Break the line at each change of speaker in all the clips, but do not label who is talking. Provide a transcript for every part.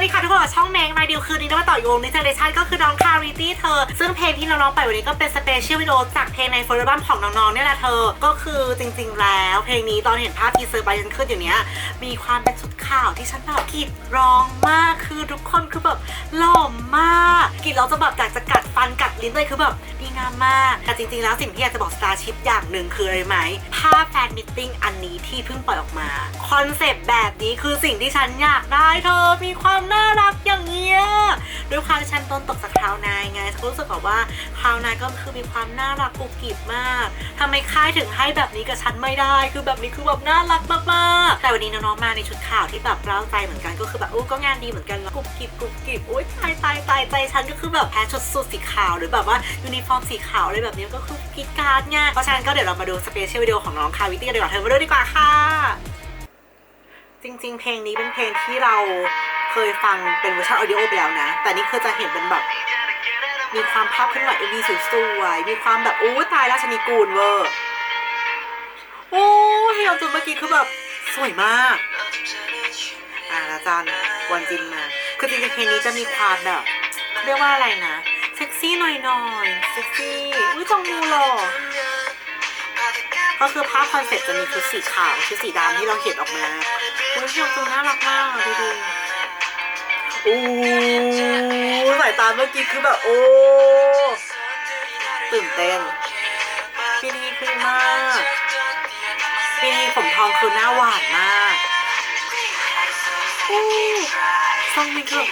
วัสดีค่ะทุกคนช่องแมงมาดิวคืนนี้ได้มาต่อยงในเจเนเรชันก็คือน้องคาริตี้เธอ ซึ่งเพลงที่น้องๆไปวันนี้ก็เป็นสเปเชียลวิดีโอจากเพลงในโฟล์บัมของน้องๆเนี่ยแหละเธอ ก็คือจริงๆแล้ว เพลงนี้ตอนเห็นภาพทีเซอร์ไปยันขึ้นอยู่เนี้ยมีความเป็นชุดข่าวที่ฉันแบบกรีดร้องมากคือทุกคนคือแบบหล่อมากกรีดเราจะแบบอยากจะกัดฟันกัดลิ้นเลยคือแบบ ดีงามมาก แต่จริงๆ แล้วสิ่งที่อยากจะบอกสตาร์ชิพอย่างหนึ่งคืออะไรไหม ภาพแฟนมิทติ้งอันนี้ที่เพิ่งปล่อยออกมา คอนเซปต์แบบนี้คือสิ่งที่ฉันอยากได้เธอ มีความน่ารักอย่างเงี้ย ด้วยความที่ฉันต้นตกจากคราวนายไงฉันรู้สึกแบบว่าคราวนายก็คือมีความน่ารักกุบกิบมากทำไมค่ายถึงให้แบบนี้กับฉันไม่ได้ คือแบบนี้คือแบบน่ารักมากๆแต่วันนี้น้องๆ มาในชุดข่าวที่แบบเร้าใจเหมือนกันก็คือแบบอู้ก็งานดีเหมือนกันแล้วกุบกิบกุบกิบอุ้ยตายตายตายใจฉันก็คือแบบแพ้ชุดสูทสีขาวหรือแบบว่ายูนิฟอร์มสีขาวอะไรแบบนี้ก็คือกรีดกรารไงเพราะฉะนั้นก็เดี๋ยวเรามาดูสเปเชียลวิดีโอของน้องคาวิตี้กันดีกว่าเธอมาดูดีกว่าค่ะ จริง ๆ เพลงนี้เป็นเพลงที่เราเคยฟังเป็นเวอร์ชันออดิโอไปแล้วนะ แต่นี่คือจะเห็นเป็นแบบมีความภาพขึ้นไหวเอ็มวีสวยๆมีความแบบอู้ตายราชนีกูลเวอร์โอ้เฮียจุนเมื่อกี้คือแบบสวยมาก อ่าอาจารย์วันจินมา คือจริงๆเพลงนี้จะมีความแบบ เรียกว่าอะไรนะ ซ็กซี่หน่อยๆเซ็กซี่อุ้ยจองมูหล่อก็คือภาพคอนเซ็ปต์จะมีชุดสีขาวชุดสีดำที่เราเห็นออกมาอุ้ยเฮียจุนน่ารักมากอะดูดิโอ้สายตาเมื่อกี้คือแบบโอ้ตื่นเต้นพี่นี่คือมากพี่นี่ผมทองคือหน้าหวานมากโอ้ซองมิคือ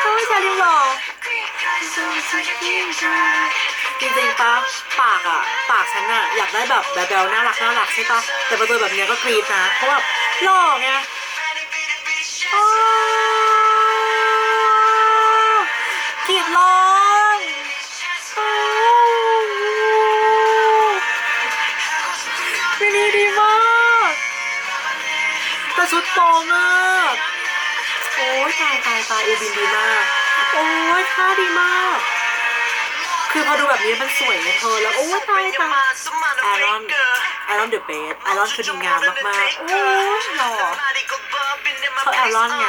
โอ้ยชาลิวหล่อจริงๆปะปากอะปากฉันอะอยากได้แบบแบบๆน่ารักน่ารักใช่ปะแต่พอเจอแบบเนี้ยก็กรี๊ดนะเพราะแบบหล่อไงกรีดร้องอ้าวพี่นี่ดีมากแต่ชุดโปมาก อ้ยตายตายตายเอบินดีมาก โอ้ยท่าดีมาก คือพอดูแบบนี้มันสวยไงเธอแล้วโอ้ยตายตายไอรอนไอรอนเดอะเบสไอรอนคือดีงามมากๆ โอ้ยหล่อเขาไอรอนไง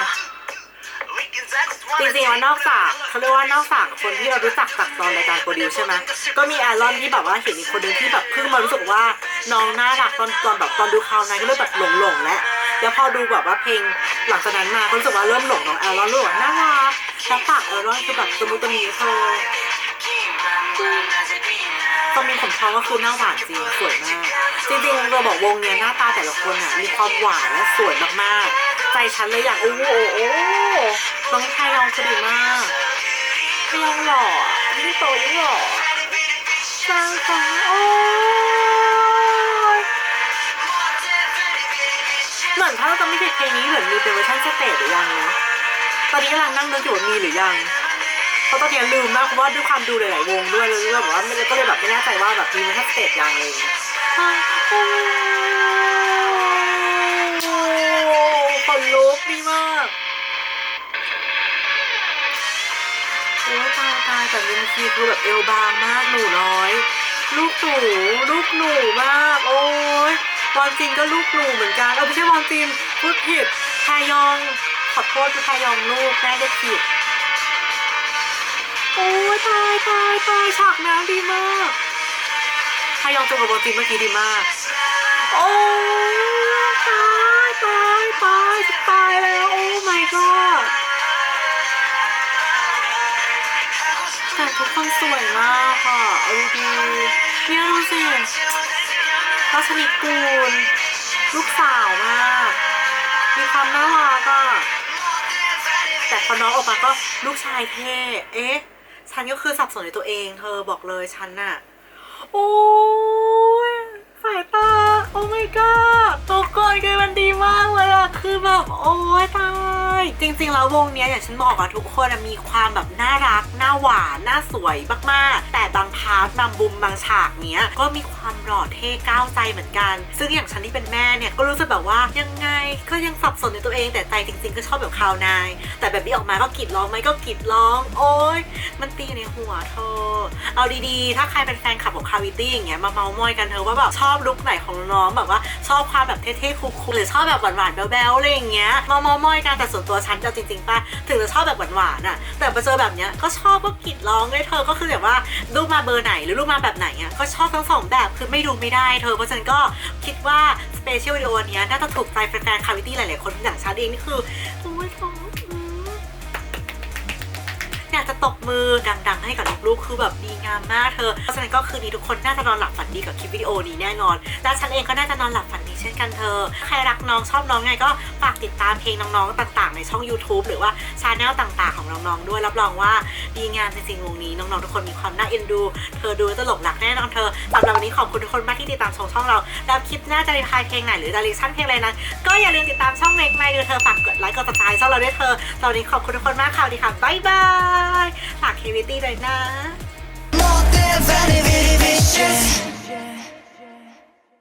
จริงๆว่านอกจากเขาเรียกว่านอกจากคนที่เรารู้จักจากตอนรายการโปรดิวใช่ไหมก็มีไอรอนที่แบบว่าเห็นอีกคนนึงที่แบบเพิ่งมารู้สึกว่าน้องน่ารักตอนตอนแบบตอนดูคราวนั้นก็เริ่มแบบหลงๆแล้ว แล้วพอดูแบบว่าเพลงหลังจากนั้นมาก็รู้สึกว่าเริ่มหลงน้องไอลรอนรู้ว่าน่ารักแล้วปากไอลรอนคือแบบสมุตตะมีเธอตอนมีผมทองก็คือหน้าหวานจริงสวยมากจริงๆเราบอกวงเนี้ยหน้าตาแต่ละคนอะมีความหวานและสวยมากๆ ใจฉันเลยอยากโอ้โหโอ้โหน้องไทยองคือดีมากไทยองหล่อยิ่งโตยิ่งหล่อจังจังโอ้ เหมือนถ้าเราจะไม่ผิดเพลงนี้เหมือนมีเป็นเวอร์ชันสเตจหรือยังนะตอนนี้กำลังนั่งนึกอยู่ว่ามีหรือยังเพราะตอนนี้ลืมมากเพราะว่าด้วยความดูหลายๆวงด้วยเลยแบบว่าไม่ก็เลยแบบไม่แน่ใจว่าแบบมีมันแค่สเตจยังเลยคนลุกดีมากโอ้ยตายตายแต่ลินคีคือแบบเอวบางมากหนูน้อย ลูกหนูลูกหนูมาก วอนจินก็ลูกหนูเหมือนกันเออไม่ใช่วอนจินพูดผิดทายอง ขอโทษคือทายองลูกแม่ได้ผิดโอ้ยตายตายตายฉากน้ำดีมากพยองจูกับโบจินเมื่อกี้ดีมาก โอ้ยตายตายตายตายแล้วโอ้ my god แต่ทุกคนสวยมากค่ะเอาดีเนี่ยดูสิ รัชนีกูล ลูกสาวมาก มีความน่ารักอะแต่พอน้องออกมาก็ลูกชายเท่เอ๊ะ ฉันก็คือสับสนในตัวเอง เธอบอกเลยฉันน่ะ โอ้ยสายตา โอ้ my god ตัวก่อนคือมันดีมากเลยอะคือแบบโอ้ยตาย จริงๆแล้ววงเนี้ยอย่างฉันบอกอะทุกคนมีความแบบน่ารัก น่าหวาน น่าสวยมากๆ แต่บางาร์ทบางบุมบางฉากเนี้ยก็มีความหล่อเท่ก้าวใจเหมือนกัน ซึ่งอย่างฉันที่เป็นแม่เนี่ยก็รู้สึกแบบว่ายังไงก็ยังสับสนในตัวเองแต่ใจจริง ๆ ก็ชอบแบบคาวนาย แต่แบบนี้ออกมาก็กรีดร้องไหมก็กรีดร้อง โอ๊ยมันตีในหัวเธอ เอาดีๆ ถ้าใครเป็นแฟนคลับของคาวิตี้อย่างเงี้ยมาเมามอยกันเธอว่าแบบชอบลุคไหนของน้องแบบว่าชอบความแบบเท่ๆคูลๆหรือชอบแบบหวานๆแบ๊วๆอะไรอย่างเงี้ยมาเมามอยกันแต่ส่วนตัวฉันจะจริงๆป่ะถึงจะชอบแบบหวานๆอะแต่มาเจอแบบเนี้ยก็ชอบก็กรีดร้องเลยเธอก็คือแบบว่าลูมาเบอร์ไหนหรือลูกมาแบบไหนอะก็ชอบทั้งสองแบบคือไม่ดูไม่ได้เธอเพราะฉะนันก็คิดว่าสเปเชียลวิดีโอนี้น่าจะถูกใจแฟนๆคาวิตี้หลายๆคนอย่างฉันเองนี่คือโอ้ยท้องอยากจะตบมือดังๆให้กับลูกๆคือแบบดีงามมากเธอ เพราะฉะนั้นก็คืนนี้ทุกคนน่าจะนอนหลับฝันดีกับคลิปวิดีโอนี้แน่นอน และฉันเองก็น่าจะนอนหลับฝันดีเช่นกันเธอ ใครรักน้องชอบน้องไงก็ฝากติดตามเพลงน้องๆต่างๆ ในช่อง YouTube หรือว่า ชาแนลต่างๆ ของน้องๆด้วยรับรองว่าดีงามจริงๆวงนี้น้องๆทุกคนมีความน่าเอ็นดู เธอดูแล้วจะหลงรักแน่นอนเธอสำหรับวันนี้ขอบคุณทุกคนมากที่ติดตามชมช่องเราแล้วคลิปหน้าจะมีพายเพลงไหนหรือดาริชั่นเพลงอะไรนั้นก็อย่าลืมติดตามช่องเมกไมดูเธอฝากกดไลค์กดติดตามช่องเราด้วยเธอตอนนี้ขอบคุณทุกคนมากค่ะสวัสดีค่ะบ๊ายบายฝากเควิตี้ด้วยนะ
More than very, very vicious